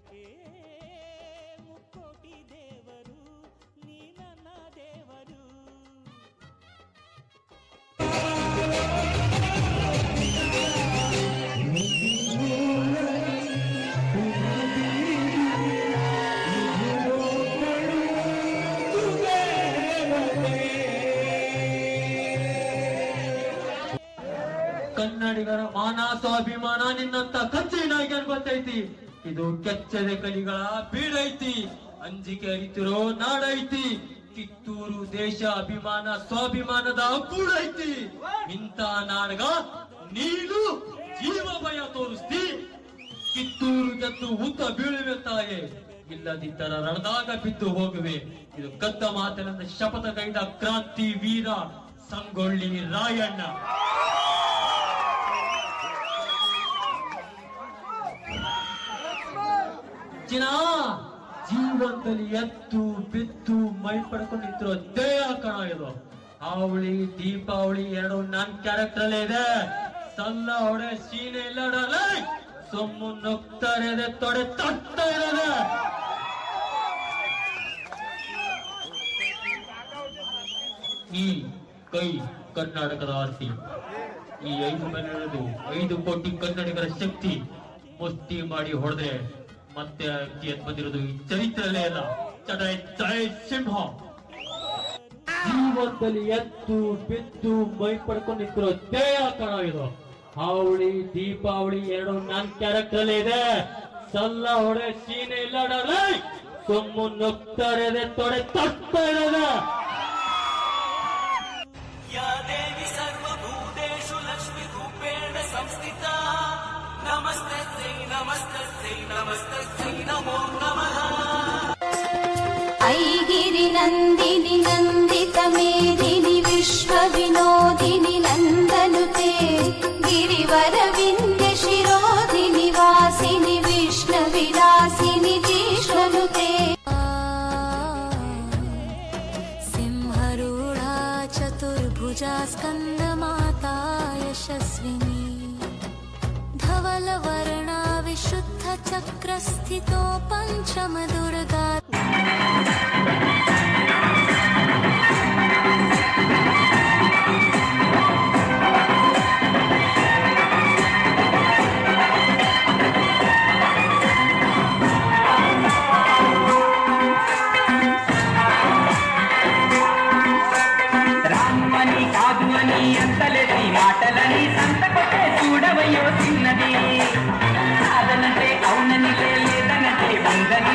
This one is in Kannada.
ಜಗಕ್ಕೆ ಮುಕ್ಕೋಟಿ ದೇವರು ನೀ ನನ್ನ ದೇವರು. ಕನ್ನಡಿಗರ ಮಾನ ಸ್ವಾಭಿಮಾನ ನಿನ್ನಂತ ಕಚ್ಚಿನಾಗಿ ಅನ್ಬತ್ತೈತಿ ಇದು ಕೆಚ್ಚದೆ ಕಲಿಗಳ ಬೀಡೈತಿ ಅಂಜಿಕೆ ಅರಿತಿರೋ ನಾಡೈತಿ ಕಿತ್ತೂರು ದೇಶ ಅಭಿಮಾನ, ಸ್ವಾಭಿಮಾನದ ಕೂಡೈತಿ ಇಂಥ ನಾಡಗ ನೀನು ಜೀವ ಭಯ ತೋರಿಸ್ತಿ. ಕಿತ್ತೂರು ಗೆದ್ದು ಹುತ್ತ ಬೀಳುವೆ ತಾಯೆ, ಇಲ್ಲದಿದ್ದರ ರಣದಾಗ ಬಿದ್ದು ಹೋಗುವೆ. ಇದು ಕದ್ದ ಮಾತಿನಿಂದ ಶಪಥ ಕೈದ ಕ್ರಾಂತಿ ವೀರ ಸಂಗೊಳ್ಳಿ ರಾಯಣ್ಣ. ಚಿನ ಜೀವನದಲ್ಲಿ ಎತ್ತು ಬಿತ್ತು ಮೈ ಪಡ್ಕೊಂಡಿದ್ರು ದೇಹ ಕಣ ಅವಳಿ ದೀಪಾವಳಿ ಎರಡು ನನ್ ಕ್ಯಾರೆಕ್ಟರ್ ಅಲ್ಲೇ ಇದೆ. ಸಲ್ಲ ಹೊಡೆ ಸೀನೆ ಇಲ್ಲ ಸೊಮ್ಮು ನುಗ್ತಾ ತೊಡೆ ತಟ್ತಾ ಇರೋದೆ. ಈ ಕೈ ಕರ್ನಾಟಕದ ಆಸ್ತಿ. ಈ ಐದು ಮನೆಯದು ಐದು ಕೋಟಿ ಕನ್ನಡಿಗರ ಶಕ್ತಿ ಮುಷ್ಟಿ ಮಾಡಿ ಹೊಡೆದ್ರೆ ಮತ್ತೆ ಎದ್ದು ಬಂದಿರೋದು ಈ ಚರಿತ್ರೆಯಲ್ಲೇ ಅಲ್ಲ. ಚಡೈ ಜಯ ಸಿಂಹ. ಜೀವನದಲ್ಲಿ ಎತ್ತು ಬಿದ್ದು ಮೈ ಪಡ್ಕೊಂಡು ನಿಂತಿರೋ ಜಯ ಕಣ ಇದು. ಹಾವಳಿ, ದೀಪಾವಳಿ ಎರಡು ನನ್ ಕ್ಯಾರೆಕ್ಟರ್ ಅಲ್ಲೇ ಇದೆ. ಸಲ್ಲ ಹೊಡೆ, ಸೀನೆ ಇಲ್ಲ ಸೊಮ್ಮು ನುಗ್ತಾ ತೊಡೆ ತಟ್ತಾ विश्वविनोदिनि नन्दनुते गिरिवरविन्द्य शिरोधिनि वासिनि विष्णुविलासिनि जीष्णनुते सिंहरूढा चतुर्भुजा स्कन्दमाता यशस्विनी धवलवर्णा विशुद्धचक्रस्थितो पञ्चमदुर्गा ప్రేమని అంతలేని మాటలని సంతకొట్టే చూడవయ్యో చిన్నది. కాదనంటే అవునని లేదనంటే ఉందని